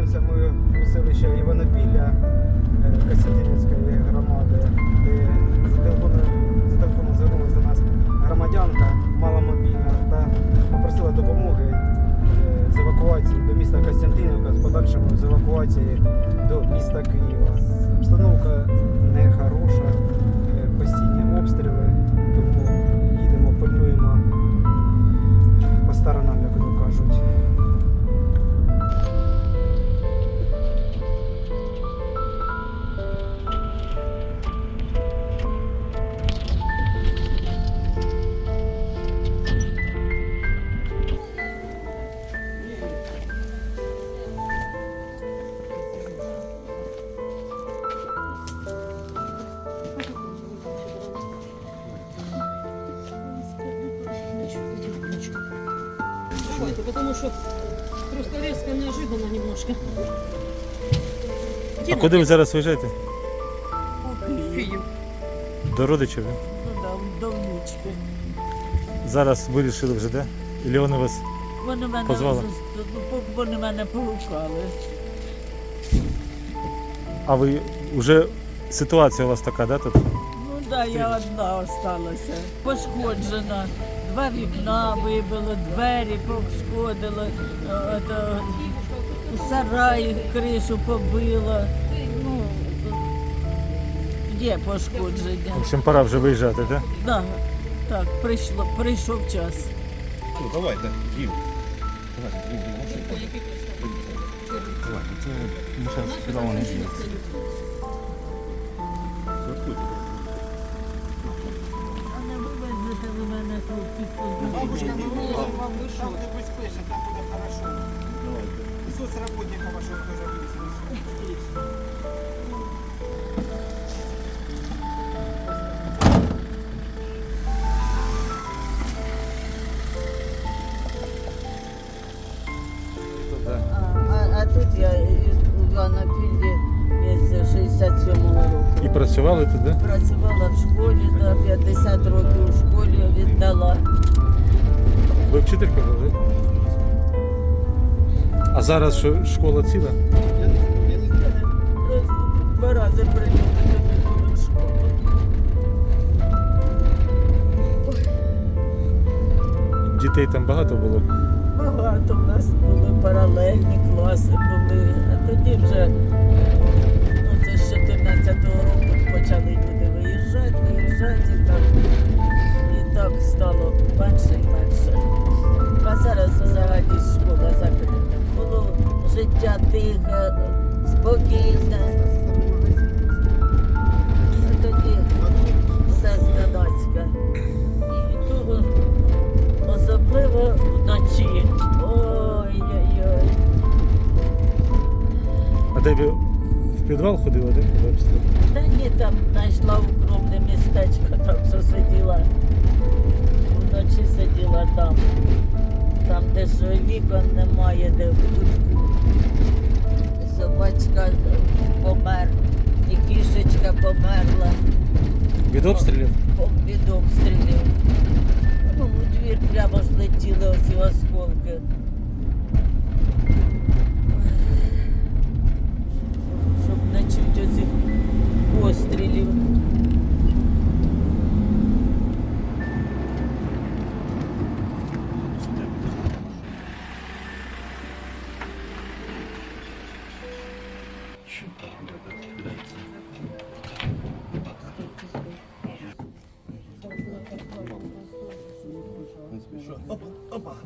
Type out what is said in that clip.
Навчався ми у селищі Іванопілля е, Касятинівської громади, де за телефоном звернулася до нас громадянка маломобільна та попросила допомоги е, з евакуації до міста Костянтинівка, з подальшим з евакуації до міста Києва. Обстановка не хороша. Переживайте, потому что просто резко, неожиданно немножко. А куди ви зараз виїжджаєте? Київ. До родичів? ви? Ну, да, до внучки. Зараз вирішили вже, де? Ілі вони вас Вони мене, ну, вони мене погукали. А ви вже ситуація у вас така, да, тут? Ну да, я одна осталася. Пошкоджена. Два вікна вибило, двері пошкодило, е, сарай кришу побило. Ну, є пошкодження. В общем, пора вже виїжджати, да? Да, так, прийшло, прийшов час. Ну, давайте, Дім. Давайте, Дім, Дім, машинку. Давайте, це ми зараз сюди вони є. мене тут Бабушка, мы вывезем вам там, где безпечно, там буде хорошо. Давайте. И соцработника вашего тоже вывезем. А, а, а тут я е, у Івано-Філді з 67-го року. І працювали тут, да? Працювала в школі, до 50 років у школі віддала. Ви вчителька були? А зараз що, школа ціла? Я не, я не знаю. Два рази приїхала в школу. Дітей там багато було. Багато в нас були паралельні класи були, а тоді вже Ви в підвал ходили, де? обстріл? Та ні, там знайшла укромне містечко, там що сиділа. Вночі сиділа там. Там, де ж вікон немає, де в кутку. Собачка помер, і кішечка померла Від обстрілів? від обстрілів. Ну, у двір прямо ж летіли оці осколки. Опа, опа.